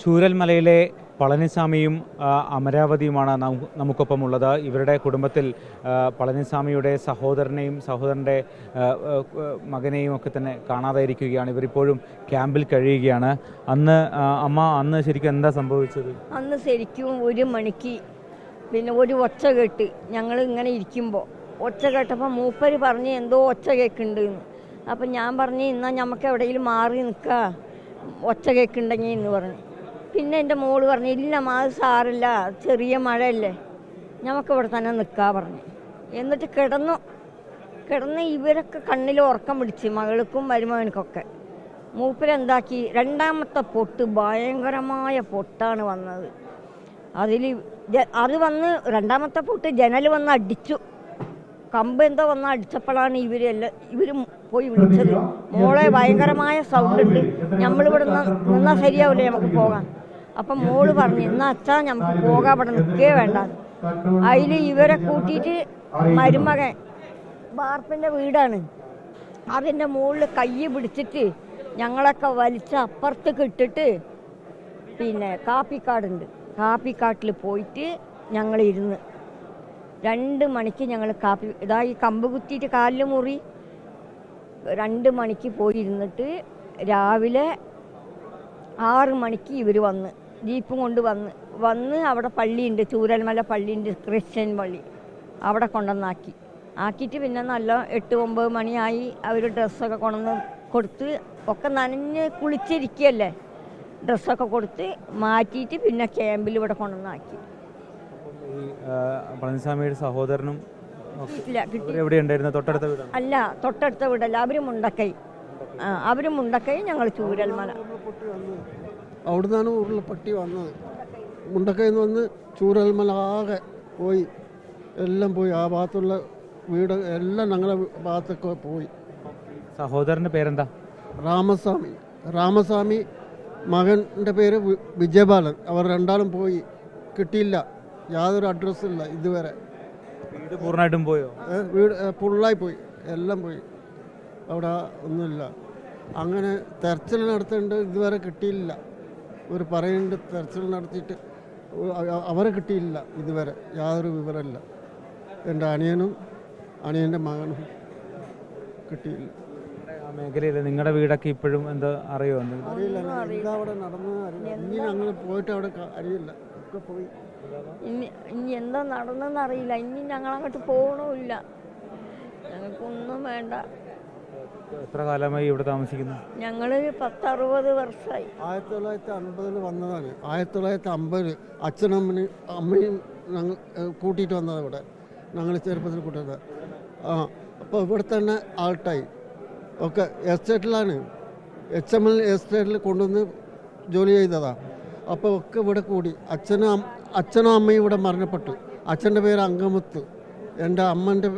ചൂരൽമലയിലെ പളനിസ്വാമിയും അമരാവതിയുമാണ് നമു- നമുക്കൊപ്പം ഉള്ളത് ഇവരുടെ കുടുംബത്തിൽ പളനിസ്വാമിയുടെ സഹോദരനെയും സഹോദരന്റെ മകനെയും ഒക്കെ തന്നെ കാണാതായിരിക്കുകയാണ്. ഇവരിപ്പോഴും ക്യാമ്പിൽ കഴിയുകയാണ്. അന്ന് അമ്മ അന്ന് ശരിക്കും എന്താ സംഭവിച്ചത്? അന്ന് ശരിക്കും ഒരു മണിക്ക് പിന്നെ ഒരു ഒച്ച കേട്ട് ഞങ്ങൾ ഇങ്ങനെ ഇരിക്കുമ്പോൾ ഒച്ച കേട്ടപ്പോൾ മൂപ്പര് പറഞ്ഞ് എന്തോ ഒച്ച കേൾക്കുന്നുണ്ട് എന്ന് അപ്പം ഞാൻ പറഞ്ഞ് എന്നാൽ നമുക്ക് എവിടെയെങ്കിലും മാറി നിൽക്കുക ഒച്ച കേൾക്കുന്നുണ്ടെങ്കിൽ എന്ന് പറഞ്ഞു. പിന്നെ എന്റെ മോൾ പറഞ്ഞു ഇല്ല മാ സാറില്ല ചെറിയ മഴയല്ലേ. ഞമ്മക്ക് ഇവിടെ തന്നെ നിൽക്കാൻ പറഞ്ഞു. എന്നിട്ട് കിടന്നു. കിടന്ന് ഇവരൊക്കെ കണ്ണിൽ ഉറക്കം പിടിച്ച് മകൾക്കും മരുമകനക്കൊക്കെ മൂപ്പരെന്താക്കി രണ്ടാമത്തെ പൊട്ട് ഭയങ്കരമായ പൊട്ടാണ് വന്നത്. അതിൽ അത് വന്ന് രണ്ടാമത്തെ പൊട്ട് ജനൽ വന്ന് അടിച്ചു. കമ്പ് എന്തോ വന്ന് അടിച്ചപ്പോഴാണ് ഇവരെല്ലാം ഇവർ പോയി വിളിച്ചത്. മോളെ ഭയങ്കരമായ സൗണ്ട് ഉണ്ട്. നമ്മളിവിടെ നിന്നാൽ ശരിയാവില്ലേ നമുക്ക് പോകാൻ. അപ്പം മോൾ പറഞ്ഞു എന്നാ അച്ഛാ നമുക്ക് പോകാൻ അവിടെ നിൽക്കേ വേണ്ട. അതിൽ ഇവരെ കൂട്ടിയിട്ട് മരുമകൻ വാർപ്പിന്റെ വീടാണ്. അതിന്റെ മുകളിൽ കൈ പിടിച്ചിട്ട് ഞങ്ങളൊക്കെ വലിച്ച അപ്പുറത്തേക്ക് ഇട്ടിട്ട് പിന്നെ കാപ്പിക്കാടുണ്ട്. കാപ്പിക്കാട്ടിൽ പോയിട്ട് ഞങ്ങൾ ഇരുന്ന് രണ്ട് മണിക്ക് ഞങ്ങൾ കാപ്പി ഇതാ ഈ കമ്പ് കുത്തിയിട്ട് കാലിൽ മുറി. രണ്ട് മണിക്ക് പോയിരുന്നിട്ട് രാവിലെ ആറ് മണിക്ക് ഇവർ വന്ന്. ജീപ്പും കൊണ്ട് വന്ന് വന്ന് അവിടെ പള്ളിയുണ്ട് ചൂരൽമല പള്ളിയുണ്ട് ക്രിസ്ത്യൻ പള്ളി. അവിടെ കൊണ്ടുവന്നാക്കി. ആക്കിയിട്ട് പിന്നെ നല്ല എട്ട് ഒമ്പത് മണിയായി അവർ ഡ്രസ്സൊക്കെ കൊണ്ടുവന്ന് കൊടുത്ത് ഒക്കെ നനഞ്ഞ് കുളിച്ചിരിക്കുകയല്ലേ ഡ്രസ്സൊക്കെ കൊടുത്ത് മാറ്റിയിട്ട് പിന്നെ ക്യാമ്പിൽ ഇവിടെ കൊണ്ടുവന്നാക്കി. പളനിസ്വാമിയുടെ സഹോദരനും അല്ല തൊട്ടടുത്ത വീടല്ല അവർ മുണ്ടക്കൈ. അവർ മുണ്ടക്കൈ ഞങ്ങൾ ചൂരൽമല. അവിടുന്നാണ് ഉരുളപ്പട്ടി വന്നത്. മുണ്ടക്കയിൽ നിന്ന് വന്ന് ചൂരൽമല ആകെ പോയി. എല്ലാം പോയി. ആ ഭാഗത്തുള്ള വീട് എല്ലാം ഞങ്ങളുടെ ഭാഗത്തൊക്കെ പോയി. സഹോദരന്റെ പേരെന്താ? രാമസ്വാമി. രാമസ്വാമി മകന്റെ പേര് വിജയബാലൻ. അവർ രണ്ടാളും പോയി. കിട്ടിയില്ല. യാതൊരു അഡ്രസ്സും ഇല്ല ഇതുവരെ. വീട് പൂർണമായിട്ടും പോയോ? വീട് ഫുള്ളായി പോയി. എല്ലാം പോയി. അവിടെ ഒന്നുമില്ല. അങ്ങനെ തെരച്ചിൽ നടത്തേണ്ടത് ഇതുവരെ കിട്ടിയില്ല. ഇവർ പറയുന്നുണ്ട് തെരച്ചിൽ നടത്തിയിട്ട് അവരെ കിട്ടിയില്ല ഇതുവരെ. യാതൊരു വിവരമില്ല എന്റെ അനിയനും അനിയന്റെ മകനും കിട്ടിയില്ല. ആ മേഖലയിൽ നിങ്ങളുടെ വീടൊക്കെ ഇപ്പോഴും എന്താ അറിയോ? അറിയില്ല. എന്താ അവിടെ നടന്നത് അറിയില്ല. ഇനി ഞങ്ങൾ പോയിട്ട് അവിടെ ക- അറിയില്ല. ഒക്കെ പോയി. ഇനി ഇനി എന്താ നടന്നെന്നറിയില്ല ഇനി ഞങ്ങൾ അങ്ങോട്ട് പോകണമില്ല ഞങ്ങൾക്കൊന്നും വേണ്ട. എത്ര കാലമായി ഇവിടെ താമസിക്കുന്നു? ഞങ്ങൾ പത്തറുപത് വർഷമായി ആയിരത്തി തൊള്ളായിരത്തി അൻപതിൽ വന്നതാണ്. ആയിരത്തി തൊള്ളായിരത്തി അമ്പതിൽ അച്ഛനമ്മന് അമ്മയും ഞങ്ങൾ കൂട്ടിയിട്ട് വന്നത് ഇവിടെ. ഞങ്ങൾ ചെറുപ്പത്തിൽ കൂട്ടിയത്. ആ അപ്പോൾ ഇവിടെ തന്നെ ആൾട്ടായി. ഒക്കെ എസ്റ്റേറ്റിലാണ്. എച്ച് എം എൽ എസ്റ്റേറ്റിൽ കൊണ്ടുവന്ന് ജോലി ചെയ്തതാണ് അപ്പോൾ ഒക്കെ ഇവിടെ കൂടി. അച്ഛനും അച്ഛനും അമ്മയും ഇവിടെ മരണപ്പെട്ടു. അച്ഛന്റെ പേര് അങ്കമുത്ത്. എന്റെ അമ്മന്റെ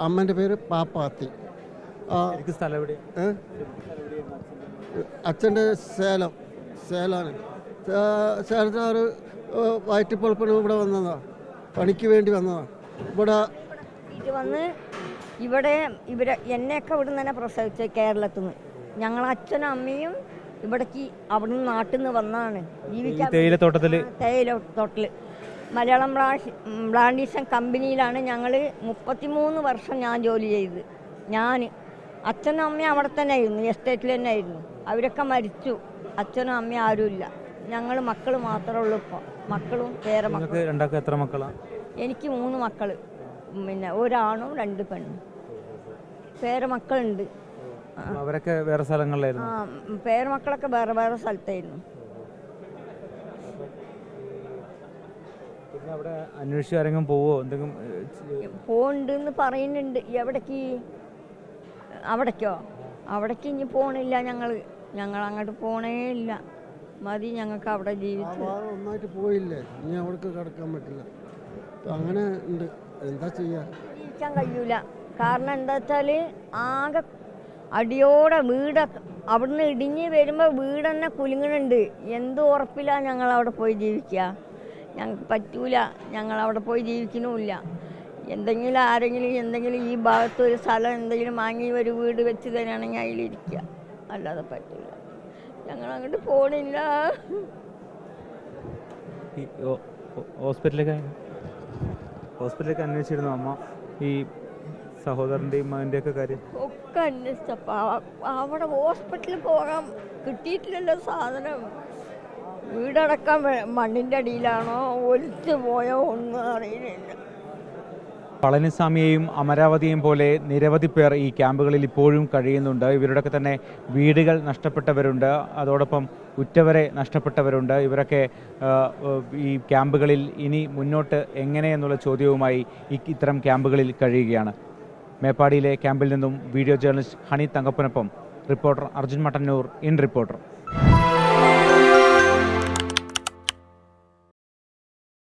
അമ്മന്റെ പേര് പാപ്പാത്തി. അച്ഛന്റെ സേലം സേലാണ്. സേലത്തിൽ ഒരു വയറ്റിപ്പൊളപ്പിന് ഇവിടെ വന്നതാ. പണിക്ക് വേണ്ടി വന്നതാ. ഇവിടെ ഇത് വന്ന് ഇവിടെ ഇവരെ എന്നെയൊക്കെ ഇവിടെ നിന്ന് തന്നെ പ്രസവിച്ചത് കേരളത്തിൽ നിന്ന് ഞങ്ങൾ അച്ഛനും അമ്മയും ഇവിടേക്ക് അവിടെ നിന്ന് നാട്ടിൽ നിന്ന് വന്നതാണ് തേയിലത്തോട്ടത്തിൽ? ജീവിക്കാൻ തേയിലത്തോട്ടത്തിൽ തേയില മലയാളം ബ്ലാഷ് ബ്ലാൻഡീഷൻ കമ്പനിയിലാണ് ഞങ്ങൾ മുപ്പത്തിമൂന്ന് വർഷം ഞാൻ ജോലി ചെയ്തത് ഞാൻ അച്ഛനും അമ്മയും അവിടെ തന്നെ ആയിരുന്നു എസ്റ്റേറ്റിൽ തന്നെ ആയിരുന്നു അവരൊക്കെ മരിച്ചു. അച്ഛനും അമ്മയും ആരുമില്ല ഞങ്ങൾ മക്കൾ മാത്രമേ ഉള്ളൂ ഇപ്പോൾ മക്കളും വേറെ രണ്ടാൾക്ക് എത്ര മക്കളാണ് എനിക്ക് മൂന്ന് മക്കൾ പിന്നെ ഒരാണും രണ്ട് പെണ്ണും. വേറെ മക്കളുണ്ട്. അവരൊക്കെ വേറെ സ്ഥലങ്ങളിലായിരുന്നു. ആ പേര മക്കളൊക്കെ വേറെ വേറെ സ്ഥലത്തായിരുന്നു. പിന്നെ അവിടെ അന്വേഷിച്ച് ആരെങ്കിലും പോവോ? എന്തെങ്കിലും പോണ്ടെന്ന് പറയുന്നുണ്ട്. എവിടേക്ക്? അവിടേക്കോ? അവിടേക്ക് ഇനി പോണില്ല ഞങ്ങൾ ഞങ്ങൾ അങ്ങോട്ട് പോണേ ഇല്ല. മതി ഞങ്ങൾക്ക് അവിടെ ജീവിച്ചു. ഭാഗം ഒന്നായിട്ട് പോയില്ലേ? ഇനി അവിടേക്ക് കിടക്കാൻ പറ്റില്ല. അങ്ങനെ ഉണ്ട്. എന്താ ജീവിക്കാൻ കഴിയൂല. കാരണം എന്താ വെച്ചാൽ ആകെ അടിയോടെ വീട് അവിടുന്ന് ഇടിഞ്ഞ് വരുമ്പോൾ വീട് തന്നെ കുലുങ്ങുന്നുണ്ട് എന്ത് ഉറപ്പില്ല ഞങ്ങൾ അവിടെ പോയി ജീവിക്കുക ഞങ്ങൾക്ക് പറ്റൂല. ഞങ്ങൾ അവിടെ പോയി ജീവിക്കണമില്ല എന്തെങ്കിലും ആരെങ്കിലും എന്തെങ്കിലും ഈ ഭാഗത്ത് ഒരു സ്ഥലം എന്തെങ്കിലും വാങ്ങി ഒരു വീട് വെച്ച് തരാണെങ്കിൽ അതിലിരിക്കുക. അല്ലാതെ പറ്റില്ല ഞങ്ങൾ അങ്ങോട്ട് പോണില്ല ഹോസ്പിറ്റലൊക്കെ അന്വേഷിച്ചിരുന്നു അമ്മ. ഈ സഹോദരന്റെയും മകന്റെയൊക്കെ കാര്യം. ഒക്കെ അന്വേഷിച്ചപ്പോൾ അവിടെ ഹോസ്പിറ്റലിൽ പോകാൻ കിട്ടിയിട്ടില്ലല്ലോ സാധനം. വീടടക്കം മണ്ണിന്റെ മണ്ണിന്റെ അടിയിലാണോ? ഒലിച്ചു പോയോ ഒന്നും അറിയില്ല പളനിസ്വാമിയെയും അമരാവതിയെയും പോലെ നിരവധി പേർ ഈ ക്യാമ്പുകളിൽ ഇപ്പോഴും കഴിയുന്നുണ്ട്. ഇവരുടെയൊക്കെ തന്നെ വീടുകൾ നഷ്ടപ്പെട്ടവരുണ്ട്. അതോടൊപ്പം ഉറ്റവരെ നഷ്ടപ്പെട്ടവരുണ്ട്. ഇവരൊക്കെ ഈ ക്യാമ്പുകളിൽ ഇനി മുന്നോട്ട് എങ്ങനെയെന്നുള്ള ചോദ്യവുമായി ഈ ഇത്തരം ക്യാമ്പുകളിൽ കഴിയുകയാണ്. മേപ്പാടിയിലെ ക്യാമ്പിൽ നിന്നും video journalist honey തങ്കപ്പനൊപ്പം reporter Arjun Mattannur in reporter.